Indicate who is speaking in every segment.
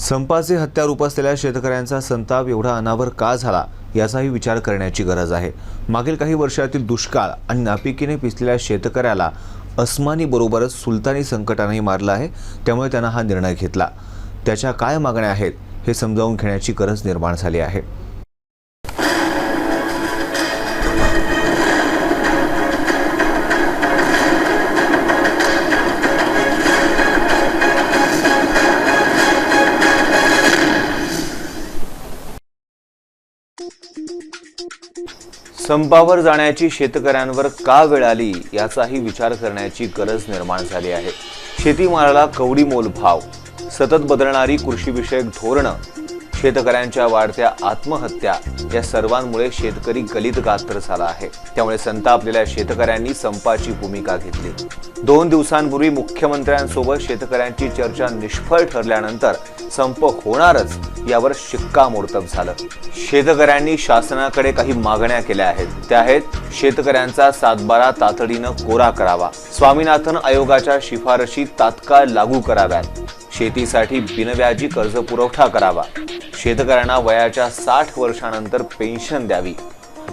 Speaker 1: संपाचे हत्यार उपसलेल्या शेतकऱ्यांचा संताप एवढा अनावर का झाला याचाही विचार करण्याची गरज आहे. मागील काही वर्षातील दुष्काळ आणि नापिकीने पिसलेल्या शेतकऱ्याला अस्मानीबरोबरच सुलतानी संकटानेही मारलं आहे त्यामुळे त्यांना हा निर्णय घेतला. त्याच्या काय मागण्या आहेत हे समजावून घेण्याची गरज निर्माण झाली आहे. संपावर जाण्याची शेतकऱ्यांवर का वेळ आली याचाही विचार करण्याची गरज निर्माण झाली आहे. शेतीमालाला कवडी मोल भाव सतत बदलणारी कृषीविषयक धोरणं शेतकऱ्यांच्या वाढत्या आत्महत्या या सर्वांमुळे शेतकरी गलित गात्र झाला आहे. त्यामुळे संतापलेल्या शेतकऱ्यांनी संपाची भूमिका घेतली. दोन दिवसांपूर्वी मुख्यमंत्र्यांसोबत शेतकऱ्यांची चर्चा निष्फळ ठरल्यानंतर संप होणारच यावर शिक्कामोर्तब झालं. शेतकऱ्यांनी शासनाकडे काही मागण्या केल्या आहेत. त्या आहेत शेतकऱ्यांचा सातबारा तातडीनं कोरा करावा. स्वामीनाथन आयोगाच्या शिफारशी तात्काळ लागू कराव्यात. शेतीसाठी बिनव्याजी कर्ज पुरवठा करावा. शेतकऱ्यांना वयाच्या साठ वर्षानंतर पेन्शन द्यावी.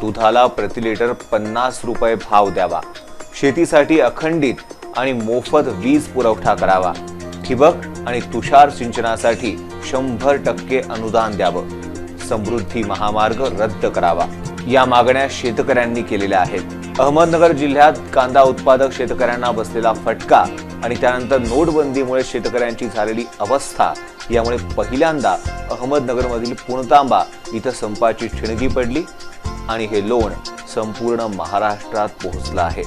Speaker 1: दुधाला प्रति लिटर पन्नास रुपये भाव द्यावा. शेतीसाठी अखंडित आणि मोफत वीज पुरवठा करावा. ठिबक आणि तुषार सिंचनासाठी शंभर टक्के अनुदान द्यावं. समृद्धी महामार्ग रद्द करावा. या मागण्या शेतकऱ्यांनी केलेल्या आहेत. अहमदनगर जिल्ह्यात कांदा उत्पादक शेतकऱ्यांना बसलेला फटका आणि त्यानंतर नोटबंदीमुळे शेतकऱ्यांची झालेली अवस्था यामुळे पहिल्यांदा अहमदनगरमधील पुणतांबा इथं संपाची ठिणगी पडली आणि हे लोण संपूर्ण महाराष्ट्रात पोहोचलं आहे.